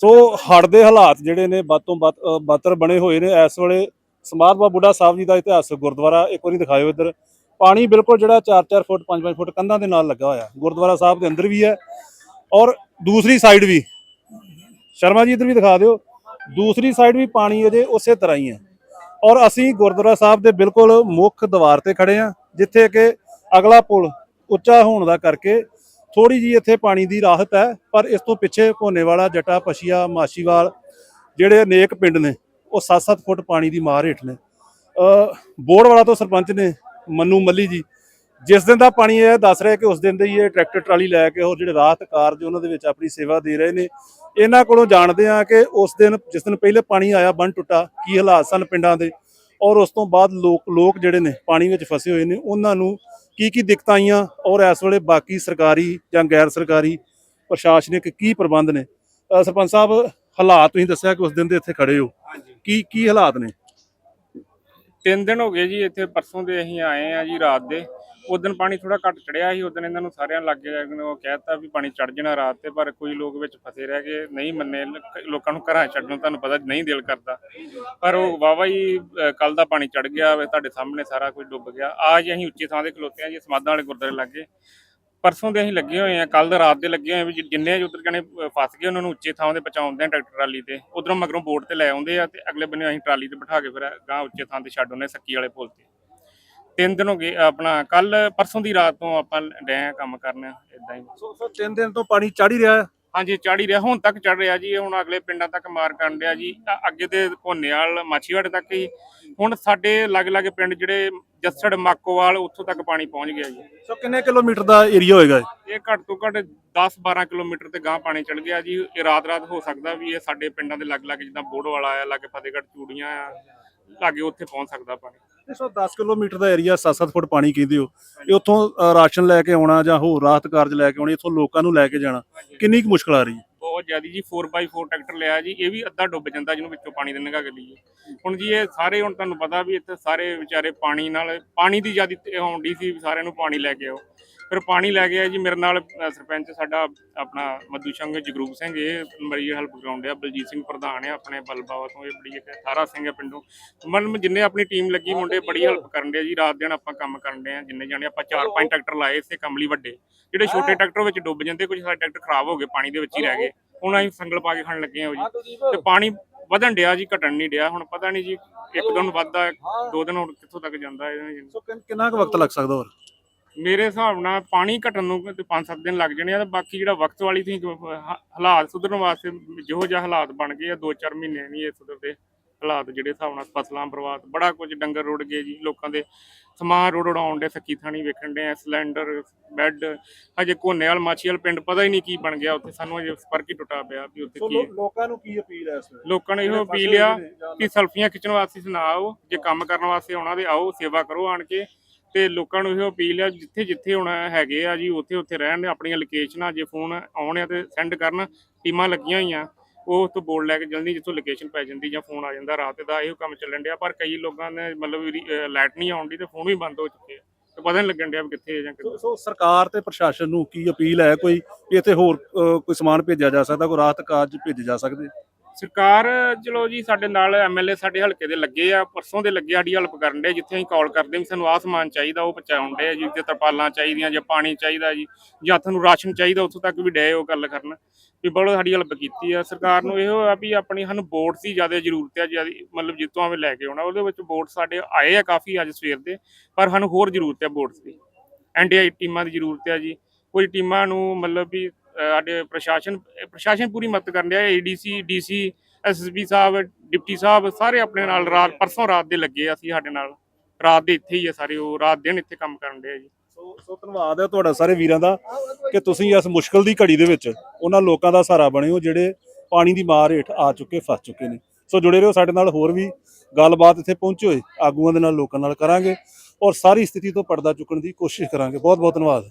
ਸੋ ਹੜ੍ਹ ਦੇ ਹਾਲਾਤ ਜਿਹੜੇ ਨੇ ਵੱਧ ਤੋਂ ਵੱਧ ਅ, ਬਣੇ ਹੋਏ ਨੇ। ਇਸ ਵੇਲੇ ਸਮਾਧ ਬਾਬਾ ਬੁੱਢਾ ਸਾਹਿਬ ਜੀ ਦਾ ਇਤਿਹਾਸਕ ਗੁਰਦੁਆਰਾ ਇੱਕ ਵਾਰੀ ਦਿਖਾਇਓ ਇੱਧਰ। ਪਾਣੀ ਬਿਲਕੁਲ ਜਿਹੜਾ 4-4 ਫੁੱਟ 5-5 ਫੁੱਟ ਕੰਧਾਂ ਦੇ ਨਾਲ ਲੱਗਾ ਹੋਇਆ। ਗੁਰਦੁਆਰਾ ਸਾਹਿਬ ਦੇ ਅੰਦਰ ਵੀ ਹੈ ਔਰ ਦੂਸਰੀ ਸਾਈਡ ਵੀ। ਸ਼ਰਮਾ ਜੀ ਇੱਧਰ ਵੀ ਦਿਖਾ ਦਿਓ। ਦੂਸਰੀ ਸਾਈਡ ਵੀ ਪਾਣੀ ਅਜੇ ਉਸੇ ਤਰ੍ਹਾਂ ਹੀ ਹੈ। ਔਰ ਅਸੀਂ ਗੁਰਦੁਆਰਾ ਸਾਹਿਬ ਦੇ ਬਿਲਕੁਲ ਮੁੱਖ ਦੀਵਾਰ ਤੇ ਖੜੇ ਆ ਜਿੱਥੇ ਕਿ ਅਗਲਾ ਪੁਲ ਉੱਚਾ ਹੋਣ ਦਾ ਕਰਕੇ ਥੋੜੀ ਜੀ ਇੱਥੇ ਪਾਣੀ ਦੀ ਰਾਹਤ ਹੈ, ਪਰ ਇਸ ਤੋਂ ਪਿੱਛੇ ਭੋਨੇਵਾਲਾ, ਜਟਾ, ਪਸ਼ੀਆ ਮਾਸ਼ੀਵਾਲ ਜਿਹੜੇ ਅਨੇਕ ਪਿੰਡ ਨੇ, ਉਹ 7-7 ਫੁੱਟ ਪਾਣੀ ਦੀ ਮਾਰ ਹੇਠ ਨੇ। ਬੋਰਡ ਵਾਲਾ ਤੋਂ ਸਰਪੰਚ ਨੇ ਮੰਨੂ ਮੱਲੀ ਜੀ, ਜਿਸ ਦਿਨ ਦਾ ਪਾਣੀ ਇਹ ਦੱਸ ਰਿਹਾ ਕਿ ਉਸ ਦਿਨ ਦੇ ਹੀ ਇਹ ਟਰੈਕਟਰ ਟਰਾਲੀ ਲੈ ਕੇ ਹੋਰ ਜਿਹੜੇ ਰਾਹਤ ਕਾਰਜ ਉਹਨਾਂ ਦੇ ਵਿੱਚ ਆਪਣੀ ਸੇਵਾ ਦੇ ਰਹੇ ਨੇ, ਇਹਨਾਂ ਕੋਲੋਂ ਜਾਣਦੇ ਆ ਕਿ ਉਸ ਦਿਨ, ਜਿਸ ਦਿਨ ਪਹਿਲੇ ਪਾਣੀ ਆਇਆ, ਬੰਨ ਟੁੱਟਾ, ਕੀ ਹਾਲਾਤ ਸਨ ਪਿੰਡਾਂ ਦੇ, ਔਰ ਉਸ ਤੋਂ ਬਾਅਦ ਲੋਕ ਲੋਕ ਜਿਹੜੇ ਨੇ ਪਾਣੀ ਵਿੱਚ ਫਸੇ ਹੋਏ ਨੇ, ਉਹਨਾਂ ਨੂੰ ਕੀ ਕੀ ਦਿੱਕਤਾਂ ਆਈਆਂ ਔਰ ਇਸ ਵੇਲੇ ਬਾਕੀ ਸਰਕਾਰੀ ਜਾਂ ਗੈਰ ਸਰਕਾਰੀ ਪ੍ਰਸ਼ਾਸਨਿਕ ਕੀ ਪ੍ਰਬੰਧ ਨੇ? ਸਰਪੰਚ ਸਾਹਿਬ ਹਾਲਾਤ ਤੁਸੀਂ ਦੱਸਿਆ ਕਿ ਉਸ ਦਿਨ ਦੇ ਇੱਥੇ ਖੜੇ ਹੋ। ਕੀ ਕੀ ਹਾਲਾਤ ਨੇ? ਤਿੰਨ ਦਿਨ ਹੋ ਗਏ ਜੀ ਇੱਥੇ ਪਰਸੋਂ ਦੇ ਅਸੀਂ ਆਏ ਆ ਜੀ ਰਾਤ ਦੇ। ਉਦੋਂ ਪਾਣੀ ਥੋੜਾ ਘੱਟ ਚੜਿਆ ਸੀ ਉਦੋਂ ਇਹਨਾਂ ਨੂੰ ਸਾਰਿਆਂ ਲੱਗ ਗਿਆ ਉਹ ਕਹਿਤਾ ਵੀ ਪਾਣੀ ਚੜ ਜਾਣਾ ਰਾਤ ਤੇ, ਪਰ ਕੋਈ ਲੋਕ ਵਿੱਚ ਫਸੇ ਰਹਿ ਗਏ, ਨਹੀਂ ਮੰਨੇ ਲੋਕਾਂ ਨੂੰ ਘਰਾਂ 'ਚ ਛੱਡਣ ਤੁਹਾਨੂੰ ਪਤਾ ਨਹੀਂ ਦਿਲ ਕਰਦਾ। ਪਰ ਉਹ ਵਾਵਾ ਹੀ ਕੱਲ ਦਾ ਪਾਣੀ ਚੜ ਗਿਆ ਤੁਹਾਡੇ ਸਾਹਮਣੇ ਸਾਰਾ ਕੁਝ ਡੁੱਬ ਗਿਆ। ਅੱਜ ਅਸੀਂ ਉੱਚੀ ਥਾਂ ਤੇ ਖਲੋਤੇ ਆ ਜੀ, ਸਮਾਧਾਂ ਵਾਲੇ ਗੁਰਦੁਆਰੇ ਲੱਗੇ। ਪਰਸੋਂ ਦੇ ਅਸੀਂ ਲੱਗੇ ਹੋਏ ਆ ਕੱਲ ਦਾ ਰਾਤ ਦੇ ਲੱਗੇ ਹੋਏ ਆ ਵੀ ਜਿੰਨੇ ਉਧਰ ਜਣੇ ਫਸ ਗਏ ਉਹਨਾਂ ਨੂੰ ਉੱਚੇ ਥਾਂ ਤੇ ਪਹੁੰਚਾਉਂਦੇ ਆ ਟਰੈਕਟਰ ਟਰਾਲੀ ਤੇ। ਉਧਰੋਂ ਮਗਰੋਂ ਬੋਟ ਤੇ ਲੈ ਆਉਂਦੇ ਆ ਤੇ ਅਗਲੇ ਬੰਨੇ ਅਸੀਂ ਟਰਾਲੀ ਤੇ ਬਿਠਾ ਕੇ ਫਿਰ ਗਾਂ ਉੱਚੇ ਥਾਂ ਤੇ ਛੱਡ ਆਉਂਦੇ ਆ ਸੱਕੀ ਵਾਲੇ ਪੁਲ ਤੇ। ਤਿੰਨ ਦਿਨ ਹੋ ਗਏ ਆਪਣਾ ਕੱਲ ਪਰਸੋਂ ਦੀ ਰਾਤ ਤੋਂ ਆਪਾਂ ਆ ਕੰਮ ਕਰਨ ਇਦਾਂ ਹੀ। ਸੋ ਸੋ ਤਿੰਨ ਦਿਨ ਤੋਂ ਪਾਣੀ ਚੜ ਹੀ ਰਿਹਾ। ਹੈ ਹਾਂਜੀ ਚੜ ਹੀ ਰਿਹਾ ਹੁਣ ਤੱਕ ਚੜ ਰਿਹਾ ਜੀ ਹੁਣ ਅਗਲੇ ਪਿੰਡਾਂ ਤੱਕ ਮਾਰ ਕਰਨ ਰਿਹਾ ਜੀ ਅੱਗੇ ਤੇ ਭੋਨੇਵਾਲ ਮਾਛੀਵਾੜੇ ਤੱਕ ਹੀ। ਹੁਣ ਸਾਡੇ ਲਾਗੇ-ਲਾਗੇ ਪਿੰਡ ਜਿਹੜੇ ਜੱਸੜ ਮਾਕੋਵਾਲ ਉੱਥੋਂ ਤੱਕ ਪਾਣੀ ਪਹੁੰਚ ਗਿਆ ਜੀ। ਸੋ ਕਿੰਨੇ ਕਿਲੋਮੀਟਰ ਦਾ ਏਰੀਆ ਹੋਏਗਾ? ਇਹ? ਘੱਟ ਤੋਂ ਘੱਟ 10-12 ਕਿਲੋਮੀਟਰ ਤੇ ਗਾਂ ਪਾਣੀ ਚੜ ਗਿਆ ਜੀ। ਇਹ ਰਾਤ-ਰਾਤ ਹੋ ਸਕਦਾ ਵੀ ਇਹ ਸਾਡੇ ਪਿੰਡਾਂ ਦੇ ਲਾਗੇ-ਲਾਗੇ ਜਿੱਦਾਂ ਬੋੜਵਾਲਾ ਆ ਲਾਗੇ ਫਤਿਹਗੜ੍ਹ ਚੂੜੀਆਂ ਆ ਲਾਗੇ ਉੱਥੇ ਪਹੁੰਚ ਸਕਦਾ ਪਾਣੀ। ਸੋ 10 ਕਿਲੋਮੀਟਰ ਦਾ ਏਰੀਆ 7-7 ਫੁੱਟ ਪਾਣੀ ਕਹਿੰਦੇ ਹੋ। ਇਹ ਉੱਥੋਂ ਅ, ਰਾਸ਼ਨ ਲੈ ਕੇ ਆਉਣਾ ਜਾਂ ਹੋਰ ਰਾਹਤ ਕਾਰਜ ਲੈ ਕੇ ਆਉਣੀ ਇੱਥੋਂ ਲੋਕਾਂ ਨੂੰ ਲੈ ਕੇ ਜਾਣਾ। ਕਿੰਨੀ ਕੁ ਮੁਸ਼ਕਲ ਆ ਰਹੀ ਹੈ? ਬਹੁਤ ਜ਼ਿਆਦੀ ਜੀ 4x4 ਟਰੈਕਟਰ ਲਿਆ ਜੀ ਇਹ ਵੀ ਅੱਧਾ ਡੁੱਬ ਜਾਂਦਾ ਜਿਹਨੂੰ ਵਿੱਚੋਂ ਪਾਣੀ ਦੇ ਨਿਕਾ ਕੇ ਲਈਏ ਹੁਣ ਜੀ ਇਹ ਸਾਰੇ ਹੁਣ ਤੁਹਾਨੂੰ ਪਤਾ ਵੀ ਇੱਥੇ ਸਾਰੇ ਵਿਚਾਰੇ ਪਾਣੀ ਨਾਲ ਪਾਣੀ ਦੀ ਜ਼ਿਆਦੀ ਤੇ ਆਉਂਦੀ ਸੀ ਵੀ ਸਾਰਿਆਂ ਨੂੰ ਪਾਣੀ ਲੈ ਕੇ ਆਓ। ਫਿਰ ਪਾਣੀ ਲੈ ਆਏ ਜੀ। ਮੇਰੇ ਨਾਲ ਸਰਪੰਚ ਸਾਡਾ ਆਪਣਾ ਮੱਧੂ ਸਿੰਘ ਜਗਰੂਪ ਸਿੰਘ ਇਹ ਬੜੀ ਹੈਲਪ ਕਰਾਉਂਦੇ ਆ ਬਲਜੀਤ ਸਿੰਘ ਪ੍ਰਧਾਨ ਹੈ ਆਪਣੇ ਬਲਬਾਵਾ ਤੋਂ ਇਹ ਬੜੀ ਇੱਕ ਸਾਰਾ ਸਿੰਘ ਹੈ ਪਿੰਡੋਂ। ਮਤਲਬ ਜਿੰਨੇ ਆਪਣੀ ਟੀਮ ਲੱਗੀ ਮੁੰਡੇ ਬੜੀ ਹੈਲਪ ਕਰਨ ਦੇ ਆ ਜੀ। ਰਾਤ ਦਿਨ ਆਪਾਂ ਕੰਮ ਕਰਨ ਦੇ ਆ ਜਿੰਨੇ ਜਾਣੇ ਆਪਾਂ ਚਾਰ ਪੰਜ ਟਰੈਕਟਰ ਲਾਏ ਇਸੇ ਕੰਮ ਲਈ ਵੱਡੇ। ਜਿਹੜੇ ਛੋਟੇ ਟਰੈਕਟਰ ਵਿੱਚ ਡੁੱਬ ਜਾਂਦੇ ਕੁਝ ਸਾਡੇ ਟਰੈਕਟਰ ਖਰਾਬ ਹੋ ਗਏ ਪਾਣੀ ਦੇ ਵਿੱਚ ਹੀ ਰਹਿ ਗਏ। ਹੁਣ ਅਸੀਂ ਸੰਗਲ ਪਾ ਕੇ ਖੜਨ ਲੱਗੇ ਆ ਜੀ। ਤੇ ਪਾਣੀ ਵਧਣ ਡਿਆ ਜੀ ਘਟਣ ਨਹੀਂ ਡਿਆ। ਹੁਣ ਪਤਾ ਨਹੀਂ ਜੀ ਇੱਕ ਦਿਨ ਵੱਧਦਾ ਦੋ ਦਿਨ ਹੁਣ ਕਿੱਥੋਂ ਤੱਕ ਜਾਂਦਾ ਇਹ। ਸੋ ਕਿੰਨਾ ਕੁ ਵਕਤ ਲੱਗ ਸਕਦਾ ਹੋਰ? ਮੇਰੇ ਹਿਸਾਬ ਨਾਲ ਪਾਣੀ ਘਟਣ ਨੂੰ ਤੇ 5-7 ਦਿਨ ਲੱਗ ਜਾਣੇ ਆ ਤੇ ਬਾਕੀ ਜਿਹੜਾ ਵਕਤ ਵਾਲੀ ਸੀ ਹਾਲਾਤ ਸੁਧਰਨ ਵਾਸਤੇ ਜਿਹੋ ਜਿਹਾ ਹਾਲਾਤ ਬਣ ਗਏ ਆ 2-4 ਮਹੀਨੇ ਨਹੀਂ ਇਹ ਸੁਧਰਦੇ ਹਾਲਾਤ ਜਿਹੜੇ ਹਿਸਾਬ ਨਾਲ ਫਸਲਾਂ ਬਰਬਾਦ ਬੜਾ ਕੁਝ ਡੰਗਰ ਰੁੜ ਗਏ ਜੀ ਲੋਕਾਂ ਦੇ ਸਮਾਨ ਰੋੜ ਉਡਾਉਣ ਦੇ ਸੱਕੀ ਥਾਣੀ ਵੇਖਣ ਦੇ ਸਿਲੰਡਰ ਬੈੱਡ ਹਜੇ ਕੋਨੇਵਾਲ ਮਾਛੀਵਾਲ ਪਿੰਡ ਪਤਾ ਹੀ ਨਹੀਂ ਕੀ ਬਣ ਗਿਆ ਉੱਥੇ ਸਾਨੂੰ ਅਜੇ ਸਪਰਕ ਹੀ ਟੁੱਟਾ ਪਿਆ ਵੀ ਉੱਥੇ ਕੀ। ਲੋਕਾਂ ਨੂੰ ਕੀ ਅਪੀਲ ਹੈ ਇਸ ਵੇਲੇ ਲੋਕਾਂ ਨੇ ਇਹੋ ਅਪੀਲ ਆ ਕਿ ਸੈਲਫੀਆਂ ਖਿੱਚਣ ਵਾਸਤੇ ਨਾ ਆਓ ਜੇ ਕੰਮ ਕਰਨ ਵਾਸਤੇ ਆਉਣਾ ਤੇ ਆਓ ਸੇਵਾ ਕਰੋ ਆਣ ਕੇ ਤੇ ਲੋਕਾਂ ਨੂੰ ਇਹੋ ਅਪੀਲ ਆ, ਜਿੱਥੇ ਜਿੱਥੇ ਹੁਣ ਹੈਗੇ ਆ ਜੀ, ਉੱਥੇ ਉੱਥੇ ਰਹਿਣ ਆਪਣੀਆਂ ਲੋਕੇਸ਼ਨਾਂ ਜੇ ਫੋਨ ਆਉਣ ਆ ਤੇ ਸੈਂਡ ਕਰਨ, ਟੀਮਾਂ ਲੱਗੀਆਂ ਹੋਈਆਂ, ਉਹ ਉੱਥੋਂ ਬੋਰਡ ਲੈ ਕੇ ਜਲਦੀ ਜਿੱਥੋਂ ਲੋਕੇਸ਼ਨ ਪੈ ਜਾਂਦੀ ਜਾਂ ਫੋਨ ਆ ਜਾਂਦਾ, ਰਾਤ ਦਾ ਇਹੋ ਕੰਮ ਚੱਲਣ ਡਿਆ, ਪਰ ਕਈ ਲੋਕਾਂ ਨੇ ਮਤਲਬ ਲਾਈਟ ਨਹੀਂ ਆਉਣ ਦੀ ਤੇ ਫੋਨ ਵੀ ਬੰਦ ਹੋ ਚੁੱਕੇ ਆ, ਤੇ ਪਤਾ ਨਹੀਂ ਲੱਗਣ ਡਿਆ ਵੀ ਕਿੱਥੇ ਜਾਂ ਕਿੱਥੇ ਸੋ- ਸਰਕਾਰ ਤੇ ਪ੍ਰਸ਼ਾਸਨ ਨੂੰ ਕੀ ਅਪੀਲ ਹੈ, ਕੋਈ ਇੱਥੇ ਹੋਰ ਕੋਈ ਸਮਾਨ ਭੇਜਿਆ ਜਾ ਸਕਦਾ, ਕੋਈ ਰਾਹਤ ਕਾਰਜ ਭੇਜੇ ਜਾ ਸਕਦੇ? ਸਰਕਾਰ, ਚਲੋ ਜੀ, ਸਾਡੇ ਨਾਲ ਐਮਐਲਏ ਸਾਡੇ ਹਲਕੇ ਦੇ ਲੱਗੇ ਆ, ਪਰਸੋਂ ਦੇ ਲੱਗੇ ਸਾਡੀ ਹੈਲਪ ਕਰਨ ਦੇ ਜਿੱਥੇ ਅਸੀਂ ਕਾਲ ਕਰਦੇ ਵੀ ਸਾਨੂੰ ਆਹ ਸਮਾਨ ਚਾਹੀਦਾ, ਉਹ ਪਹੁੰਚਾਉਣ ਦੇ ਜੀ ਤੇ ਤਰਪਾਲਾਂ ਚਾਹੀਦੀਆਂ ਜਾਂ ਪਾਣੀ ਚਾਹੀਦਾ ਜੀ, ਜਾਂ ਤੁਹਾਨੂੰ ਰਾਸ਼ਨ ਚਾਹੀਦਾ, ਉੱਥੋਂ ਤੱਕ ਵੀ ਡਏ ਉਹ ਗੱਲ ਕਰਨ, ਵੀ ਬੜਾ ਸਾਡੀ ਹੈਲਪ ਕੀਤੀ ਆ। ਸਰਕਾਰ ਨੂੰ ਇਹੋ ਆ ਵੀ ਆਪਣੀ ਸਾਨੂੰ ਬੋਟ ਦੀ ਜ਼ਿਆਦਾ ਜ਼ਰੂਰਤ ਆ, ਜ਼ਿਆਦਾ ਮਤਲਬ ਜਿੱਥੋਂ ਆਵੇਂ ਲੈ ਕੇ ਆਉਣਾ, ਉਹਦੇ ਵਿੱਚ ਬੋਟ ਸਾਡੇ ਆਏ ਆ ਕਾਫੀ ਅੱਜ ਸਵੇਰ ਦੇ, ਪਰ ਸਾਨੂੰ ਹੋਰ ਜ਼ਰੂਰਤ ਹੈ ਬੋਟਸ ਦੀ। ਐਨਡੀਆਈ ਟੀਮਾਂ ਦੀ ਜ਼ਰੂਰਤ ਆ ਜੀ, ਕੋਈ ਟੀਮਾਂ ਨੂੰ ਮਤਲਬ ਵੀ ਸਾਡੇ ਪ੍ਰਸ਼ਾਸਨ ਪ੍ਰਸ਼ਾਸਨ ਪੂਰੀ ਮਦਦ ਕਰਨ ਡਿਆ ਏਡੀਸੀ ਡੀਸੀ ਐਸਐਸਪੀ ਸਾਹਿਬ, ਡਿਪਟੀ ਸਾਹਿਬ, ਸਾਰੇ ਆਪਣੇ ਨਾਲ ਰਾਤ, ਪਰਸੋਂ ਰਾਤ ਦੇ ਲੱਗੇ ਅਸੀਂ ਸਾਡੇ ਨਾਲ। ਰਾਤ ਦੇ ਇੱਥੇ ਹੀ ਆ ਸਾਰੇ, ਉਹ ਰਾਤ ਦਿਨ ਇੱਥੇ ਕੰਮ ਕਰਨ ਦੇ ਆ ਜੀ। ਸੋ ਸੋ ਧੰਨਵਾਦ ਹੈ ਤੁਹਾਡਾ ਸਾਰੇ ਵੀਰਾਂ ਦਾ ਕਿ ਤੁਸੀਂ ਇਸ ਮੁਸ਼ਕਲ ਦੀ ਘੜੀ ਦੇ ਵਿੱਚ ਉਹਨਾਂ ਲੋਕਾਂ ਦਾ ਸਹਾਰਾ ਬਣੇ ਹੋ ਜਿਹੜੇ ਪਾਣੀ ਦੀ ਮਾਰ ਹੇਠ ਆ ਚੁੱਕੇ, ਫਸ ਚੁੱਕੇ ਨੇ। ਸੋ ਜੁੜੇ ਰਹੋ ਸਾਡੇ ਨਾਲ, ਹੋਰ ਵੀ ਗੱਲਬਾਤ ਇੱਥੇ ਪਹੁੰਚੇ ਹੋਏ, ਆਗੂਆਂ ਦੇ ਨਾਲ, ਲੋਕਾਂ ਨਾਲ ਕਰਾਂਗੇ ਔਰ ਸਾਰੀ ਸਥਿਤੀ ਤੋਂ ਪਰਦਾ ਚੁੱਕਣ ਦੀ ਕੋਸ਼ਿਸ਼ ਕਰਾਂਗੇ। ਬਹੁਤ ਬਹੁਤ ਧੰਨਵਾਦ।